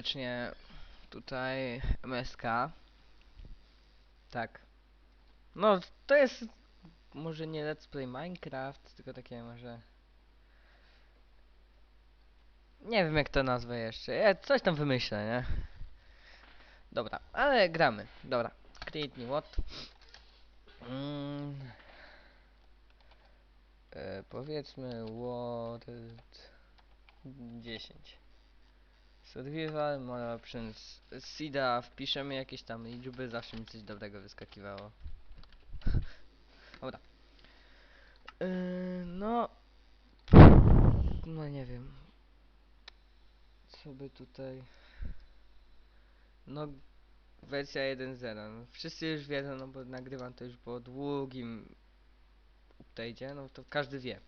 serdecznie tutaj MSK. Tak. No, to jest może nie Let's Play Minecraft, tylko takie może... Nie wiem jak to nazwę jeszcze, ja coś tam wymyślę, nie? Dobra, ale gramy. Dobra, create new what? Mm. E, powiedzmy World 10. Survival, moral options, Sida, wpiszemy jakieś tam liczby, zawsze mi coś dobrego wyskakiwało. Dobra. Yy, no... No nie wiem. Co by tutaj... No... Wersja 1.0. No, wszyscy już wiedzą, no bo nagrywam to już po długim update'cie, no to każdy wie.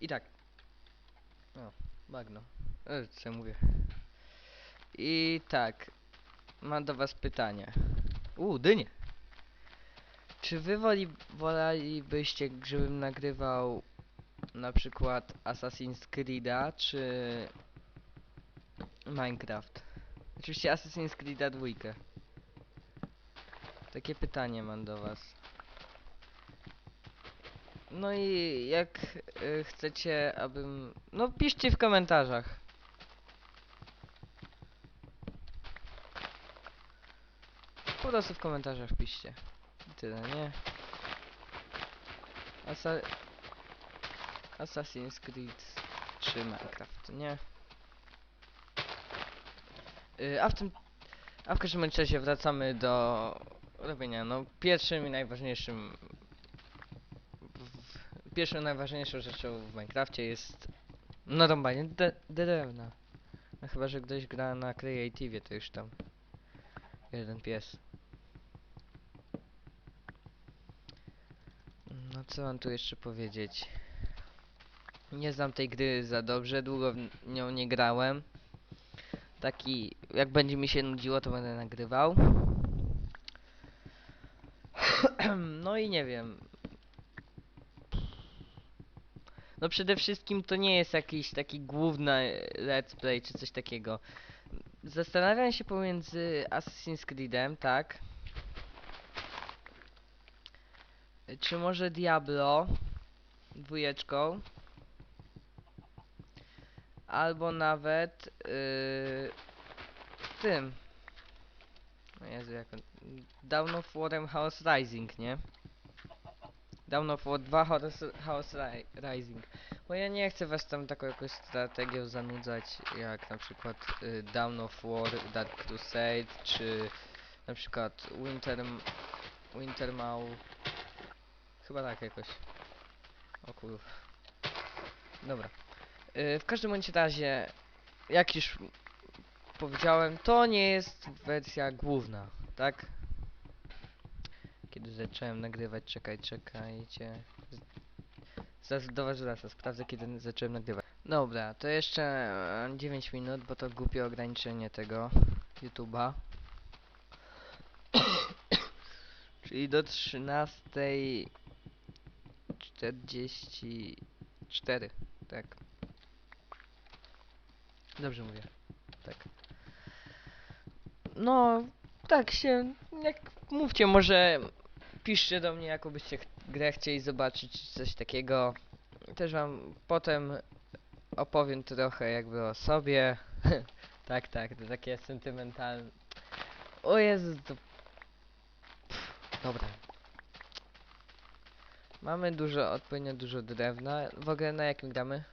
I tak. O, bagno. E, co mówię. I tak. Mam do was pytanie. U, dynie. Czy wy woli, wolelibyście, żebym nagrywał na przykład Assassin's Creed'a, czy Minecraft? Oczywiście Assassin's Creed'a dwójkę. Takie pytanie mam do was. No i jak y, chcecie, abym... No piszcie w komentarzach. Po prostu w komentarzach piszcie. Tyle, nie? Asa Assassin's Creed 3 Minecraft, nie? Y, a w tym... A w każdym razie wracamy do robienia, no pierwszym i najważniejszym w- pierwszą najważniejszą rzeczą w Minecrafcie jest no rąbanie de drewna. No chyba, że ktoś gra na Creative, to już tam jeden pies. No co mam tu jeszcze powiedzieć? Nie znam tej gry za dobrze, długo w nią nie grałem. Taki, jak będzie mi się nudziło, to będę nagrywał. no i nie wiem. No przede wszystkim to nie jest jakiś taki główny let's play czy coś takiego. Zastanawiam się pomiędzy Assassin's Creedem, tak? Czy może Diablo dwójeczką? Albo nawet yy, tym. No Jezu, jak on... Down of Warem House Rising, nie? Down of War 2 House, House Ri Rising. Bo ja nie chcę was tam taką jakąś strategią zanudzać, jak na przykład y, Down of War, Dark Crusade, czy na przykład Winter... Wintermał... Chyba tak jakoś. O kurwa. Dobra. Y, w każdym bądź razie, jak już powiedziałem, to nie jest wersja główna, tak? Kiedy zacząłem nagrywać, czekaj, czekajcie. Zaraz do was wracam, sprawdzę kiedy zacząłem nagrywać. Dobra, to jeszcze e, 9 minut, bo to głupie ograniczenie tego YouTube'a. Czyli do 13.44, tak. Dobrze mówię, tak. No, tak się, jak mówcie, może piszcie do mnie, jaką byście ch- grę chcieli zobaczyć, czy coś takiego. Też wam potem opowiem trochę jakby o sobie. tak, tak, to takie sentymentalne. O Jezu, to... Pff, dobra. Mamy dużo, odpowiednio dużo drewna. W ogóle na jakim gramy?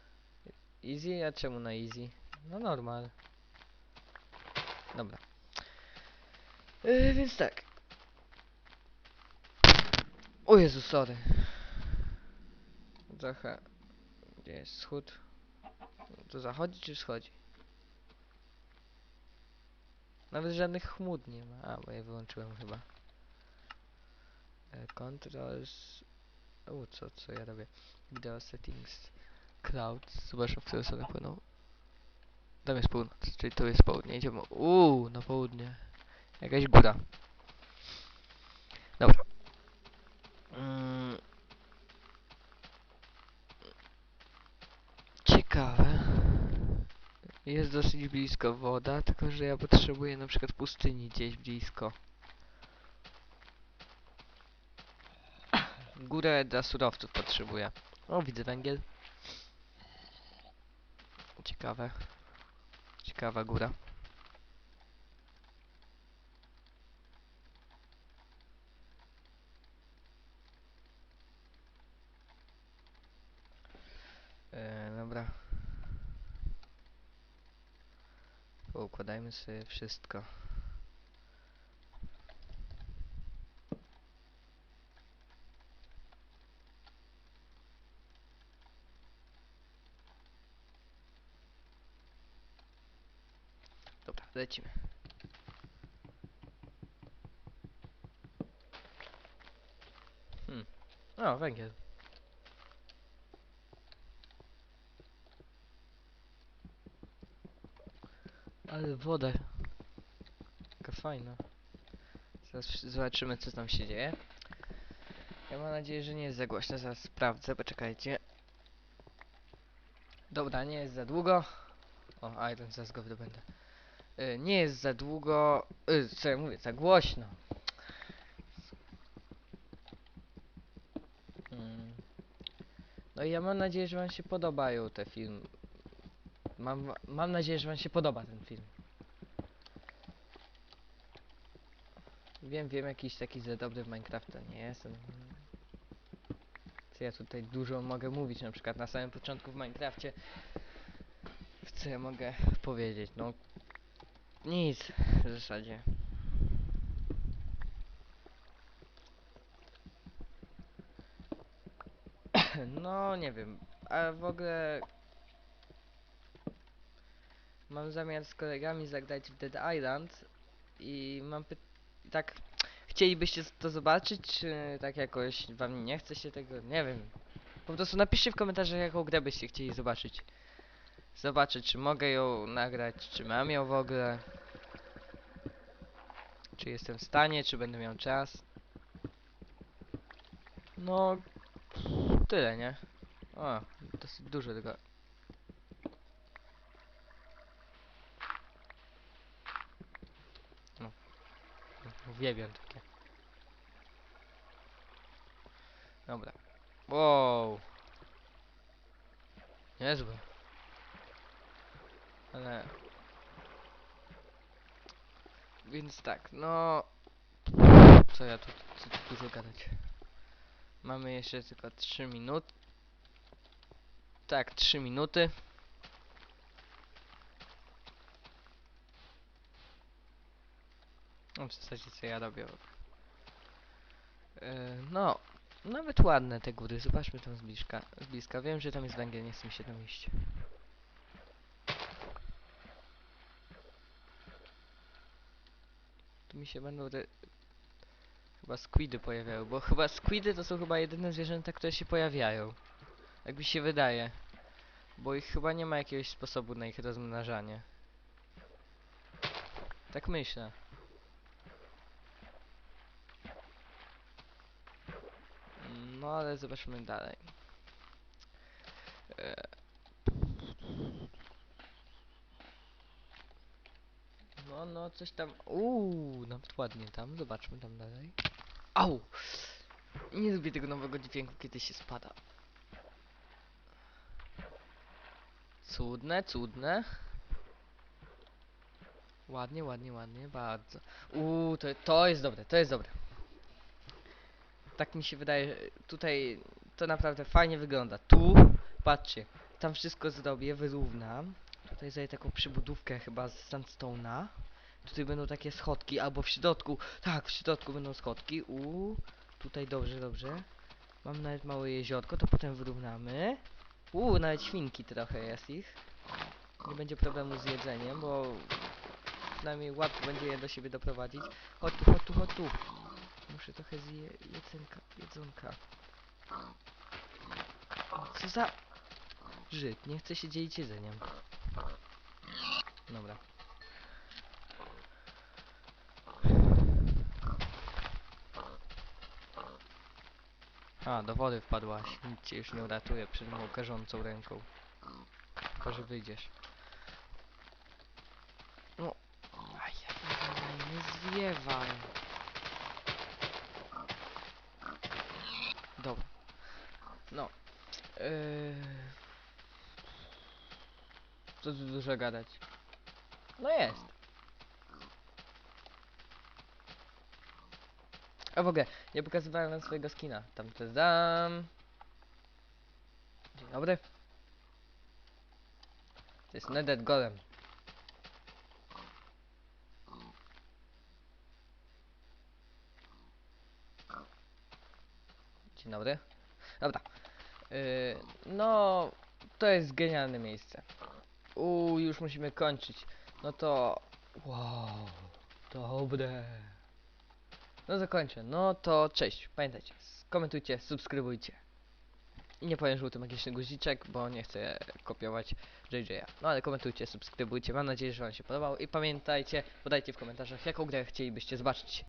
Easy? A czemu na easy? No normal. Dobra. Yy, więc tak. O Jezu, sorry. Trochę. Gdzie jest wschód? To zachodzi czy wschodzi? Nawet żadnych chmur nie ma. A, bo je wyłączyłem chyba. E, Controls. U, co, co ja robię? Video settings. Clouds. Zobacz, w którą stronę płyną. Tam jest północ, czyli tu jest południe. Idziemy. Uuu, na południe. Jakaś góra. Dobra. Mm. Ciekawe. Jest dosyć blisko woda, tylko że ja potrzebuję na przykład pustyni gdzieś blisko. Górę dla surowców potrzebuję. O, widzę węgiel. Ciekawe. Ciekawa góra. E, dobra. Poukładajmy sobie wszystko. Dobra, lecimy. Hmm. O, węgiel. Ale woda. Jaka fajna. Zaraz zobaczymy co tam się dzieje. Ja mam nadzieję, że nie jest za głośno. Zaraz sprawdzę, poczekajcie. Dobra, nie jest za długo. O, Iron, zaraz go wydobędę. Y, nie jest za długo. Y, co ja mówię, za głośno. Mm. No i ja mam nadzieję, że wam się podobają te filmy. Mam, mam nadzieję, że wam się podoba ten film. Wiem, wiem, jakiś taki za dobry w Minecrafta nie jestem. Co ja tutaj dużo mogę mówić, na przykład na samym początku w Minecrafcie. Co ja mogę powiedzieć? No, nic w zasadzie. No, nie wiem. A w ogóle mam zamiar z kolegami zagrać w Dead Island i mam py... tak chcielibyście to zobaczyć, czy tak jakoś wam nie chce się tego, nie wiem. Po prostu napiszcie w komentarzach jaką grę byście chcieli zobaczyć. Zobaczyć czy mogę ją nagrać, czy mam ją w ogóle. Czy jestem w stanie, czy będę miał czas. No tyle, nie? O, dosyć dużo tego. No. Uwielbiam takie. Dobra. Wow. Niezłe. Ale... Więc tak, no... Co ja tu, co tu dużo gadać. Mamy jeszcze tylko 3 minuty. Tak, 3 minuty. No w zasadzie co ja robię. E, no, nawet ładne te góry. Zobaczmy tam z bliska. Z bliska. Wiem, że tam jest węgiel, nie chcę mi się tam iść. Tu mi się będą. Chyba squidy pojawiały, bo chyba squidy to są chyba jedyne zwierzęta, które się pojawiają. Jak mi się wydaje. Bo ich chyba nie ma jakiegoś sposobu na ich rozmnażanie. Tak myślę. No ale zobaczmy dalej. E. No, no, coś tam. Uuu, nawet ładnie tam. Zobaczmy tam dalej. Au! Nie lubię tego nowego dźwięku, kiedy się spada. Cudne, cudne. Ładnie, ładnie, ładnie, bardzo. Uuu, to, to jest dobre, to jest dobre. Tak mi się wydaje, tutaj to naprawdę fajnie wygląda. Tu, patrzcie, tam wszystko zrobię, wyrównam. Tutaj zrobię taką przybudówkę chyba z sandstone'a. Tutaj będą takie schodki, albo w środku, tak, w środku będą schodki. Uuu, tutaj dobrze, dobrze. Mam nawet małe jeziorko, to potem wyrównamy. Uuu, nawet świnki trochę jest ich. Nie będzie problemu z jedzeniem, bo przynajmniej łatwo będzie je do siebie doprowadzić. Chodź tu, chodź tu, chodź tu. Muszę trochę zje jedzonka, jedzonka. Co za... Żyd, nie chce się dzielić jedzeniem. Dobra. A, do wody wpadłaś. Nic cię już nie uratuje przed moją karzącą ręką. Tylko, że wyjdziesz. No. Aj, nie zwiewaj. Dobra. No. Yy... Co tu dużo gadać? No jest. A w ogóle, nie pokazywałem wam swojego skina. Tam to dam. Dzień dobry. To jest Nedet Golem. Dzień dobry. Dobra. Yy, no, to jest genialne miejsce. Uuu, już musimy kończyć. No to... Wow, dobre. No zakończę. No to cześć. Pamiętajcie, komentujcie, subskrybujcie. I nie powiem żółty magiczny guziczek, bo nie chcę kopiować JJ'a. No ale komentujcie, subskrybujcie. Mam nadzieję, że wam się podobało. I pamiętajcie, podajcie w komentarzach, jaką grę chcielibyście zobaczyć.